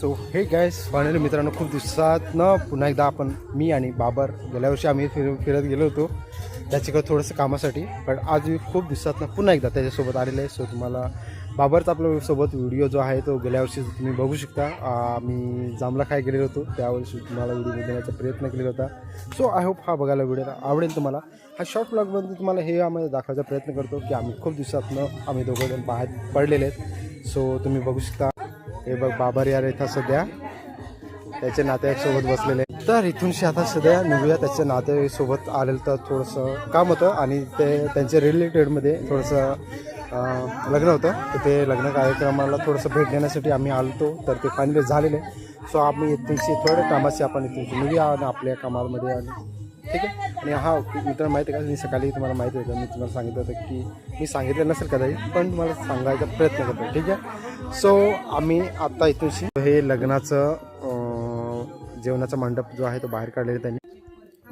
So हे gas finally मित्रांनो खूप दिवसात न पुन्हा एकदा आपण मी आणि बाबर गेल्या वर्षी आम्ही फिर फिरत गेलो होतो. त्याच्याकडे थोडंसं कामासाठी पण आज मी खूप दिवसात पुन्हा एकदा त्याच्यासोबत आलेलं आहे. सो तुम्हाला बाबरचा आपल्यासोबत व्हिडिओ जो आहे तो गेल्या वर्षी तुम्ही बघू शकता. मी जांभला खाय गेलेलो होतो. त्यावर्षी तुम्हाला व्हिडिओ देण्याचा प्रयत्न केलेला होता. सो आय होप हा बघायला व्हिडिओ आवडेल तुम्हाला. हा शॉर्ट ब्लॉगमध्ये तुम्हाला हे आम्ही दाखवायचा प्रयत्न करतो की आम्ही खूप दिवसातनं आम्ही दोघं जण बाहेर पडलेले आहेत. सो तुम्ही बघू शकता. हे बघ बाबर यार इथं सध्या. त्याच्या नातेवाईकसोबत बसलेले आहेत. तर इथूनशी आता सध्या निघूया. त्याच्या नातेवाईकसोबत आलेलं तर थोडंसं काम होतं आणि ते त्यांच्या रिलेटेडमध्ये थोडंसं लग्न होतं. तर ते लग्न कार्यक्रमाला थोडंसं भेट देण्यासाठी आम्ही आलतो. तर ते फायनली झालेले. सो आम्ही इथूनशी थोड्या कामाशी आपण इथूनशी निघूया आणि आपल्या कामामध्ये आणि ठीक आहे? आणि हा मित्र माहिती आहे का? मी सकाळी तुम्हाला माहिती होतं मी तुम्हाला सांगितलं होतं की मी सांगितलं नसेल कदाचित पण तुम्हाला सांगायचा प्रयत्न करतो ठीक आहे? सो आम्ही आत्ता इथूनशी हे लग्नाचं जेवणाचा मंडप जो आहे तो बाहेर काढलेला त्यांनी.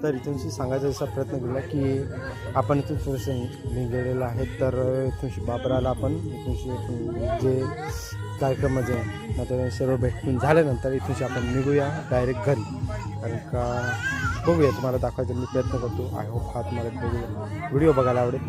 तर इथूनशी सांगायचा असा प्रयत्न केला की आपण इथून थोडंसं निघलेलं आहे तर इथूनशी बापराला आपण इथूनशी जे कार्यक्रम जे आता सर्व भेटून झाल्यानंतर इथूनशी आपण निघूया डायरेक्ट घरी. कारण का बघूया तुम्हाला दाखवायचा मी प्रयत्न करतो. आय होप हा तुम्हाला व्हिडिओ बघायला आवडेल.